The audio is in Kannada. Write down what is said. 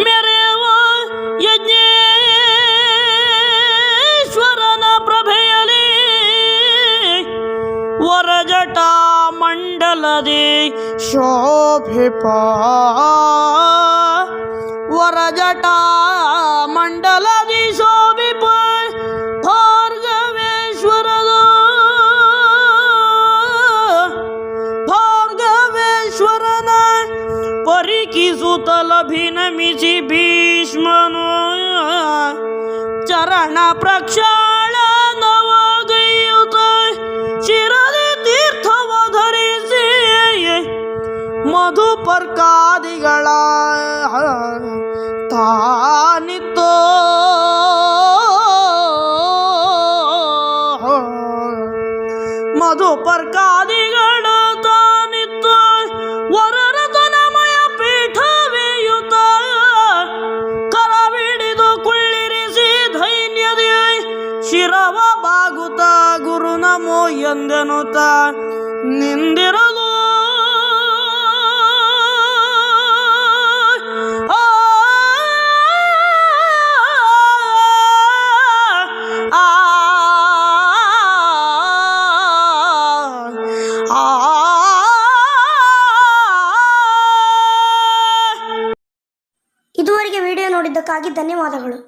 मेरे वो ಯಜ್ಞೇಶ್ವರನ ಪ್ರಭೆಯಲಿ ವರಜಟ ಮಂಡಲದಿ ಶೋಭಿಪ ವರಜಟ ಮಂಡಲದಿ ಶೋ ಪರಿಕಿಸುತ್ತಲಭಿನಮಿಸಿ ಭೀಷ್ಮನು ಚರಣ ಪ್ರಕ್ಷಾಳ ನವಗೈಯುತ ಶಿರದಿ ತೀರ್ಥವ ಧರಿಸಿ ಮಧುಪರ್ಕಾದಿಗಳ ತಾನಿತ್ತೋ ಮಧುಪರ್ಕಾದಿಗಳ ನಮೋ ಎಂದೆನುತ ನಿಂದಿರಲು ಇದುವರೆಗೆ ವಿಡಿಯೋ ನೋಡಿದ್ದಕ್ಕಾಗಿ ಧನ್ಯವಾದಗಳು